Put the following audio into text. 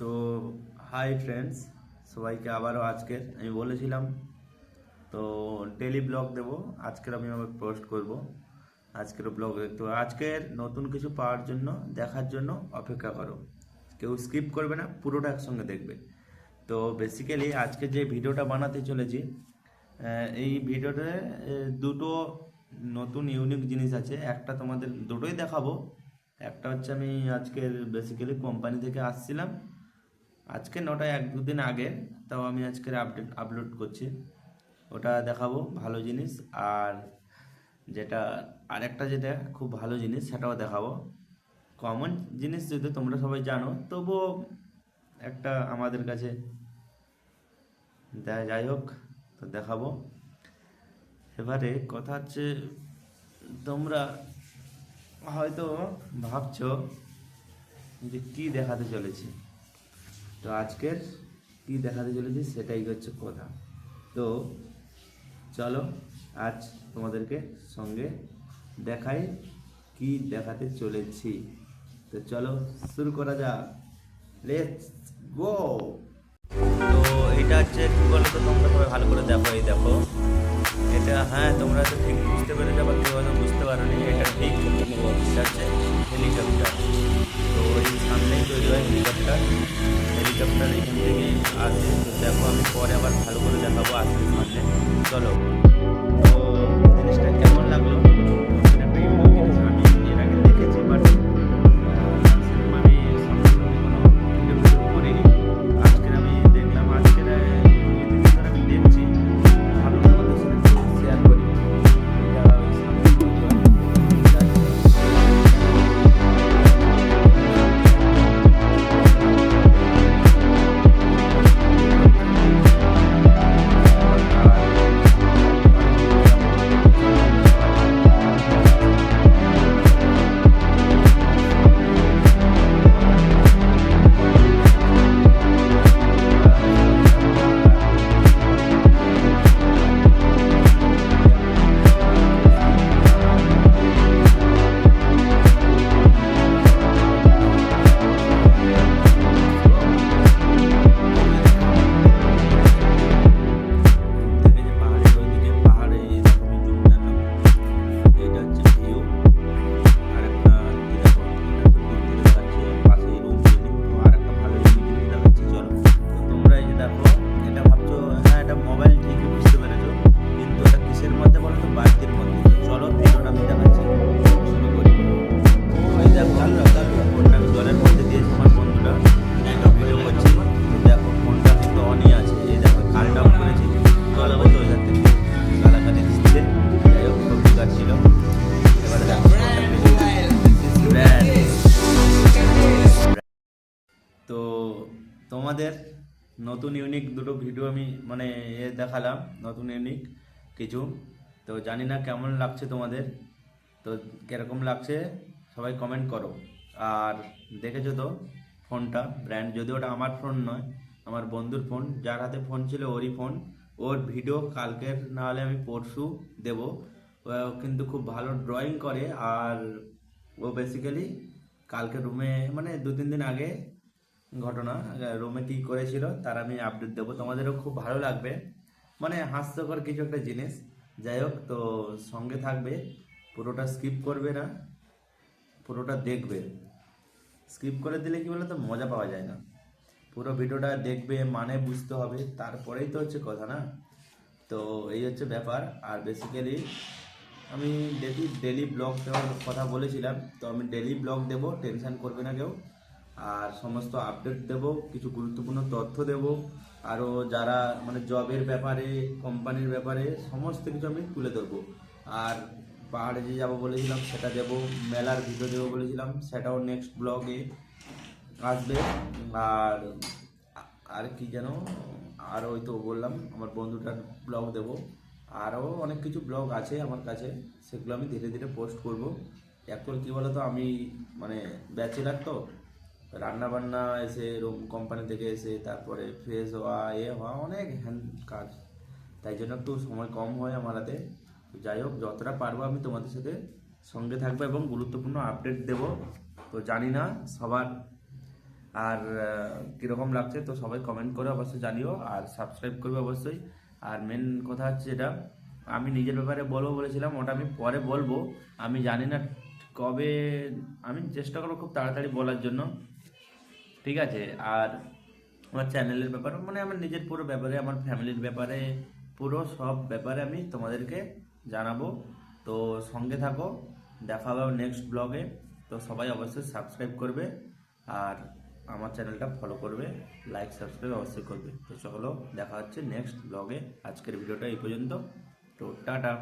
তো hi friends সবাইকে আবারও আজকে আমি বলেছিলাম, তো ডেলি ব্লগ দেবো, আজকের আমি আবার পোস্ট করব, আজকের ব্লগ তো আজকের নতুন কিছু পাওয়ার জন্য, দেখার জন্য অপেক্ষা করো। কেউ স্কিপ করবে না, পুরোটা একসঙ্গে দেখবে। তো বেসিক্যালি আজকে যে ভিডিওটা বানাতে চলেছি এই ভিডিওতে দুটো নতুন ইউনিক জিনিস আছে। একটা তোমাদের দুটোই দেখাবো। একটা হচ্ছে আমি আজকের বেসিক্যালি কোম্পানি থেকে আসছিলাম। আজকে নটা এক, দুদিন আগে, তাও আমি আজকের আপডেট আপলোড করছি। ওটা দেখাবো, ভালো জিনিস। আর যেটা, আরেকটা যেটা খুব ভালো জিনিস, সেটাও দেখাবো। কমন জিনিস যদি তোমরা সবাই জানো, তবুও একটা আমাদের কাছে দেখা যাই হোক, তো দেখাবো। এবারে কথা হচ্ছে, তোমরা হয়তো ভাবছ যে কী দেখাতে চলেছি। তো আজকের কি দেখাতে চলেছি সেটাই হচ্ছে কথা। তো চলো আজ তোমাদেরকে সঙ্গে দেখাই কি দেখাতে চলেছি। তো চলো শুরু করা যাক। লেটস গো তো এটা হচ্ছে কি বলতো, তোমরা সবাই ভালো করে দেখো, এই দেখো। এটা হ্যাঁ তোমরা তো ঠিক বুঝতে পেরেছ, আবার কেউ বুঝতে পারোনি, এটা ঠিক। এটা হেলিকপ্টার সামনেই তৈরি হয় হেলিকপ্টার হেলিকপ্টার এখান থেকে আসে দেখো আমি পরে আবার ভালো করে দেখাবো আসবে সামনে। চলো। তো জিনিসটা কেমন লাগল? তোমাদের নতুন ইউনিক দুটো ভিডিও আমি মানে এ দেখালাম, নতুন ইউনিক কিছু। তো জানি না কেমন লাগছে তোমাদের। তো কীরকম লাগছে সবাই কমেন্ট করো। আর দেখেছ তো ফোনটা ব্র্যান্ড যদি ওটা আমার ফোন নয়, আমার বন্ধুর ফোন, যার হাতে ফোন ছিল ওরই ফোন। ওর ভিডিও কালকের না হলে আমি পরশু দেবো। ও কিন্তু খুব ভালো ড্রয়িং করে, আর ও বেসিক্যালি কালকে রুমে মানে দু তিন দিন আগে ঘটনা রোমে কী করেছিল, তার আমি আপডেট দেবো। তোমাদেরও খুব ভালো লাগবে। মানে হাস্যকর কিছু একটা জিনিস। যাই হোক, তো সঙ্গে থাকবে, পুরোটা স্কিপ করবে না, পুরোটা দেখবে। স্কিপ করে দিলে কি বলে তো মজা পাওয়া যায় না। পুরো ভিডিওটা দেখবে মানে বুঝতে হবে। তারপরেই তো হচ্ছে কথা না? তো এই হচ্ছে ব্যাপার। আর বেসিক্যালি আমি দেখি ডেলি ব্লগ দেওয়ার কথা বলেছিলাম। তো আমি ডেলি ব্লগ দেবো টেনশান করবে না কেউ। আর সমস্ত আপডেট দেব, কিছু গুরুত্বপূর্ণ তথ্য দেব আরও যারা মানে জবের ব্যাপারে কোম্পানির ব্যাপারে, সমস্ত কিছু আমি তুলে ধরবো। আর পাহাড়ে যে যাব বলেছিলাম, সেটা দেবো, মেলার ভিডিও দেবো বলেছিলাম, সেটাও নেক্সট ব্লগে আসবে। আর আর কি যেন, আর ওই তো বললাম, আমার বন্ধুটার ব্লগ দেবো। আরও অনেক কিছু ব্লগ আছে আমার কাছে, সেগুলো আমি ধীরে ধীরে পোস্ট করব। অ্যাকচুয়াল কী বলো তো আমি মানে ব্যাচেলার তো রান্না বান্না এসে, রুম কোম্পানি থেকে এসে, তারপরে ফ্রেশ হওয়া, এ হওয়া অনেক হ্যান্ড কাজ। তাই জন্য একটু সময় কম হয় আমার হাতে। যাই হোক, যতটা পারব আমি তোমাদের সাথে সঙ্গে থাকব এবং গুরুত্বপূর্ণ আপডেট দেব। তো জানি না সবার আর কীরকম লাগছে, তো সবাই কমেন্ট করে অবশ্যই জানিও আর সাবস্ক্রাইব করবে অবশ্যই। আর মেন কথা হচ্ছে যেটা, আমি নিজের ব্যাপারে বলব বলেছিলাম, ওটা আমি পরে বলব। আমি জানি না কবে, আমি চেষ্টা করব খুব তাড়াতাড়ি বলার জন্য। ঠিক আছে? আর আমার চ্যানেলের ব্যাপারে মানে আমার নিজের পুরো ব্যাপারে, আমার ফ্যামিলির ব্যাপারে, পুরো সব ব্যাপারে আমি তোমাদেরকে জানাব। তো সঙ্গে থাকো, দেখা হবে নেক্সট ব্লগে তো সবাই অবশ্যই সাবস্ক্রাইব করবে আর আমার চ্যানেলটা ফলো করবে লাইক সাবস্ক্রাইব অবশ্যই করবে। তো চলো, দেখা হচ্ছে নেক্সট ব্লগে আজকের ভিডিওটা এই পর্যন্ত। তো টাটা।